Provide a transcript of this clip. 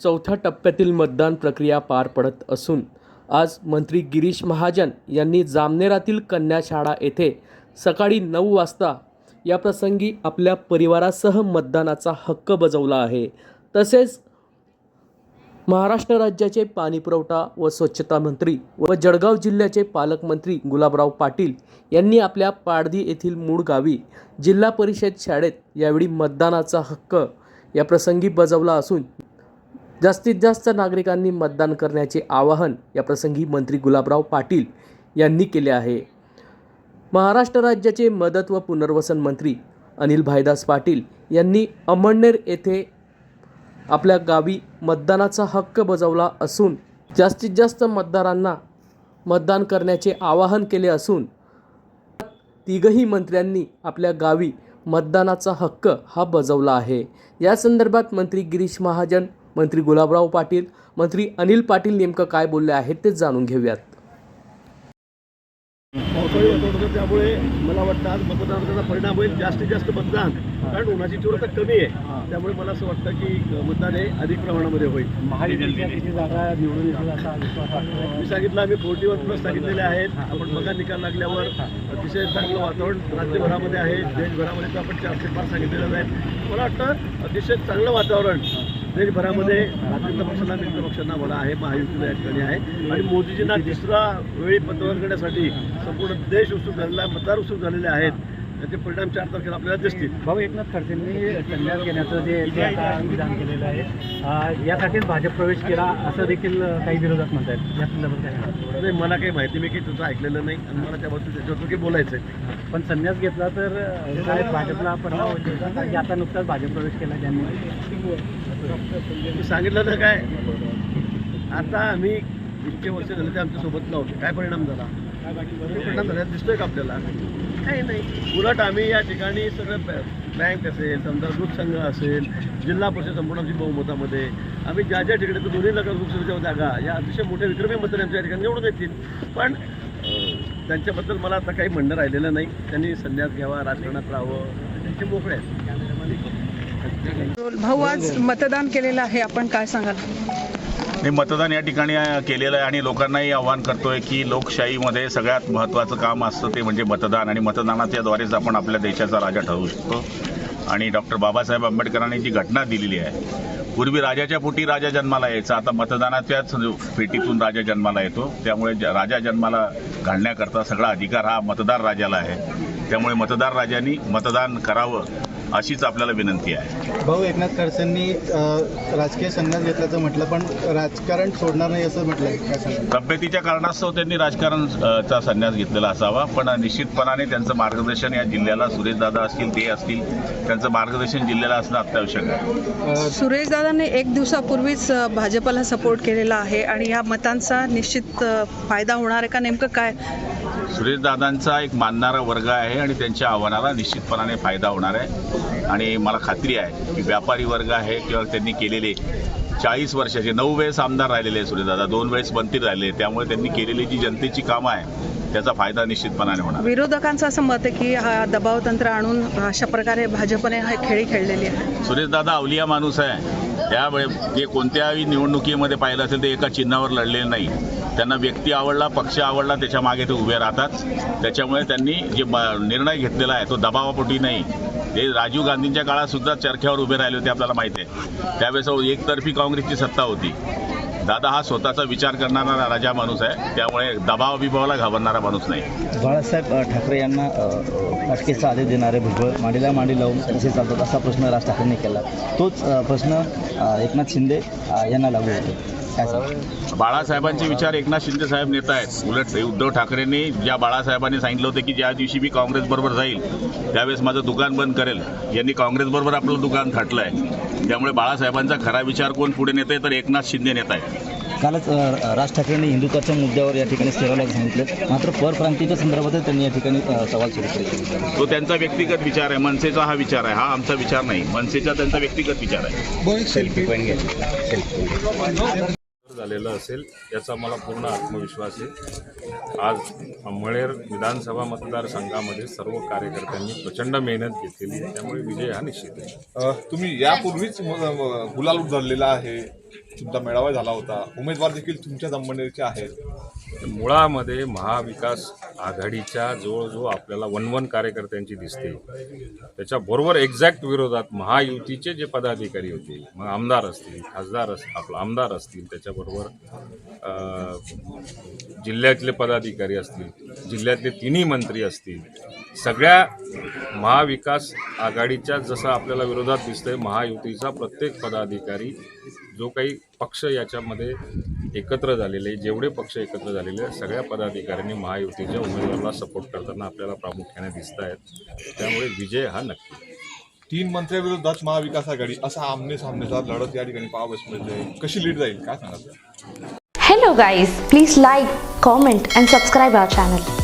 चौथ्या टप्प्यातील मतदान प्रक्रिया पार पडत असून आज मंत्री गिरीश महाजन यांनी जामनेरातील कन्याशाळा येथे सकाळी नऊ वाजता या प्रसंगी आपल्या परिवारासह मतदानाचा हक्क बजावला आहे. तसेच महाराष्ट्र राज्याचे पाणीपुरवठा व स्वच्छता मंत्री व जळगाव जिल्ह्याचे पालकमंत्री गुलाबराव पाटील यांनी आपल्या पाडदी येथील मूळ गावी जिल्हा परिषद शाळेत यावेळी मतदानाचा हक्क या प्रसंगी बजावला असून जास्तीत जास्त नागरिकांनी मतदान करण्याचे आवाहन या प्रसंगी मंत्री गुलाबराव पाटील यांनी केले आहे. महाराष्ट्र राज्याचे मदत व पुनर्वसन मंत्री अनिल भाईदास पाटील यांनी अमळनेर येथे आपल्या गावी मतदानाचा हक्क बजावला असून जास्तीत जास्त मतदारांना मतदान करण्याचे आवाहन केले असून तिघही मंत्र्यांनी आपल्या गावी मतदानाचा हक्क हा बजावला आहे. या संदर्भात मंत्री गिरीश महाजन मंत्री गुलाबराव पाटील मंत्री अनिल पाटील नेमकं काय बोलले आहेत ते जाणून घेऊयात. पावसाळी वातावरण त्यामुळे मला वाटतं आज मतदानाचा परिणाम होईल जास्तीत जास्त मतदान कारण उन्हाची तीव्रता कमी आहे. त्यामुळे मला असं वाटतं की मतदान हे अधिक प्रमाणामध्ये होईल. मी सांगितलं आम्ही फोर्टी वन प्लस सांगितलेले आहेत. आपण बघा निकाल लागल्यावर अतिशय चांगलं वातावरण राज्यभरामध्ये आहे. देशभरामध्ये तर आपण चारशे पाच सांगितलेलं आहे. मला वाटतं अतिशय चांगलं वातावरण देशभरामध्ये भारतीय पक्षांना मित्र पक्षांना मला आहे महायुतीला या ठिकाणी आहे. आणि मोदीजींना तिसरा वेळी पंतप्रधान करण्यासाठी संपूर्ण देश उत्सुक झालेला आहे मतदार उत्सुक झालेले आहेत. त्याचे परिणाम चार तारखेला आपल्याला दिसतील. भाऊ एकनाथ खडसेंनी संन्यास घेण्याचं जे विधान केलेलं आहे यासाठीच भाजप प्रवेश केला असं देखील काही विरोधक म्हणतात या संदर्भात? नाही मला काही माहिती मी काही तुझं ऐकलेलं नाही आणि मला त्याबद्दल त्याच्यावर काही बोलायचं आहे पण संन्यास घेतला तर भाजपला परिणाम होईल. का? की आता नुकताच भाजप प्रवेश केला त्यांनी. मी सांगितलं तर काय? आता आम्ही इतके वर्ष झाले ते आमच्यासोबत नव्हते. काय परिणाम झाला? परिणाम झाला? दिसतोय का आपल्याला? काही नाही. उलट आम्ही या ठिकाणी सगळं बँक असेल समजा दूध संघ असेल जिल्हा परिषद संपूर्ण आमची बहुमतामध्ये आम्ही ज्या ज्या ठिकाणी तर दोन्ही नगर लोकसभेच्या जागा या अतिशय मोठ्या विक्रमी मताने आमच्या या ठिकाणी निवडून येतील. पण त्यांच्याबद्दल मला आता काही म्हणणं राहिलेलं नाही. त्यांनी संन्यास घ्यावा राजकारणात राहावं. त्यांचे मोकळे आहेत. भाऊ आज मतदान केलेलं आहे. आपण काय सांगाल? मी मतदान या ठिकाणी केलेलं आहे आणि लोकांनाही आव्हान करतोय की लोकशाहीमध्ये सगळ्यात महत्त्वाचं काम असतं ते म्हणजे मतदान आणि मतदानाच्याद्वारेच आपण आपल्या देशाचा राजा ठरवू शकतो. आणि डॉक्टर बाबासाहेब आंबेडकरांनी जी घटना दिलेली आहे पूर्वी राजाच्या पोटी राजा जन्माला यायचा आता मतदानाच्याच पेटीतून राजा जन्माला येतो. त्यामुळे राजा जन्माला घालण्याकरता सगळा अधिकार हा मतदार राजाला आहे. त्यामुळे मतदार राजांनी मतदान करावं अशीच आपल्याला विनंती आहे. भाऊ एकनाथ खडसेंनी राजकीय संन्यास घेतल्याचं म्हटलं पण राजकारण सोडणार नाही असं म्हटलं तब्येतीच्या कारणास्तव त्यांनी राजकारण चा संन्यास घेतलेला असावा पण निश्चितपणाने त्यांचं मार्गदर्शन या जिल्ह्याला सुरेशदादा असतील ते असतील त्यांचं मार्गदर्शन जिल्ह्याला असणं अत्यावश्यक आहे. सुरेश दादांनी एक दिवसापूर्वीच भाजपला सपोर्ट केलेला आहे आणि या मतांचा निश्चित फायदा होणार आहे का? नेमकं काय? सुरेशदादांचा एक मानणारा वर्ग आहे आणि त्यांच्या आव्हानाला निश्चितपणाने फायदा होणार आहे. आणि मला खात्री आहे की व्यापारी वर्ग आहे किंवा त्यांनी केलेले चाळीस वर्षाचे नऊ वेळेस आमदार राहिलेले आहे सुरेशदादा दोन वेळेस मंत्री राहिलेले त्यामुळे त्यांनी केलेली जी जनतेची कामं आहे त्याचा फायदा निश्चितपणाने होणार. विरोधकांचं असं मत आहे की हा दबाव तंत्र आणून अशा प्रकारे भाजपने हा खेळी खेळलेली आहे. सुरेशदादा अवलिया माणूस आहे. त्यामुळे ते कोणत्याही निवडणुकीमध्ये पाहिलं असेल ते एका चिन्हावर लढलेले नाही. त्यांना व्यक्ती आवडला पक्ष आवडला त्याच्यामागे ते उभे राहतात. त्याच्यामुळे त्यांनी जे निर्णय घेतलेला आहे तो दबावापोटी नाही. ते राजीव गांधींच्या काळात सुद्धा चरख्यावर उभे राहिले होते आपल्याला माहिती आहे. त्यावेळेस हो, एकतर्फी काँग्रेसची सत्ता होती. दादा हा स्वतःचा विचार करणारा राजा माणूस आहे त्यामुळे दबाव विभावाला घाबरणारा माणूस नाही. बाळासाहेब ठाकरे यांना अटकेचा आदेश देणारे भुजबळ मांडीला मांडी लावून कसे चालतात असा प्रश्न राज ठाकरेंनी केला. तोच प्रश्न एकनाथ शिंदे यांना लागू होतो. बाळासाहेबांचे विचार एकनाथ शिंदे साहेब नेत आहेत. उलट उद्धव ठाकरेंनी ज्या बाळासाहेबांनी सांगितलं होतं की ज्या दिवशी मी काँग्रेस बरोबर जाईल त्यावेळेस माझं दुकान बंद करेल. यांनी काँग्रेस बरोबर आपलं दुकान थाटलं आहे त्यामुळे बाळासाहेबांचा खरा विचार कोण पुढे नेत आहे तर एकनाथ शिंदे नेत आहेत. कालच राज ठाकरेंनी हिंदुत्वाच्या मुद्द्यावर या ठिकाणी सेवाला सांगितलं. मात्र परप्रांतीच्या संदर्भातच त्यांनी या ठिकाणी सवाल सुरू केले. तो त्यांचा व्यक्तिगत विचार आहे मनसेचा हा विचार आहे. हा आमचा विचार नाही. मनसेचा त्यांचा व्यक्तिगत विचार आहे. सेल्फी पॉईंट घ्या. झालेलं असेल याचा मला पूर्ण आत्मविश्वास आहे. आज मळेर विधानसभा मतदारसंघामध्ये सर्व कार्यकर्त्यांनी प्रचंड मेहनत घेतलेली आहे. त्यामुळे विजय हा निश्चित आहे. तुम्ही यापूर्वीच म- गुलाल उधळलेला आहे. तुमचा मेळावा झाला होता. उमेदवार देखील तुमच्या जमवण्याचे आहेत. मुळामध्ये महाविकास आघाडीच्या जवळजवळ आपल्याला वन वन कार्यकर्त्यांची दिसते त्याच्याबरोबर एक्झॅक्ट विरोधात महायुतीचे जे पदाधिकारी होते मग आमदार असतील खासदार अस आपलं आमदार असतील त्याच्याबरोबर जिल्ह्यातले पदाधिकारी असतील जिल्ह्यातले तिन्ही मंत्री असतील सगळ्या महाविकास आघाडीच्या जसं आपल्याला विरोधात दिसतंय महायुतीचा प्रत्येक पदाधिकारी जो काही पक्ष याच्यामध्ये एकत्र झालेले जेवढे पक्ष एकत्र झालेले आहेत, सगळ्या पदाधिकाऱ्यांनी महायुतीच्या उमेदवाराला सपोर्ट करताना आपल्याला प्रामुख्याने दिसत आहेत त्यामुळे विजय हा नक्की. तीन मंत्र्याविरोधात महाविकास आघाडी असा आमने सामनेचा लढत या ठिकाणी पाहावयास मिळते कशी लीड जाईल? काय सांगाल? Hello guys, please like, comment and subscribe our channel.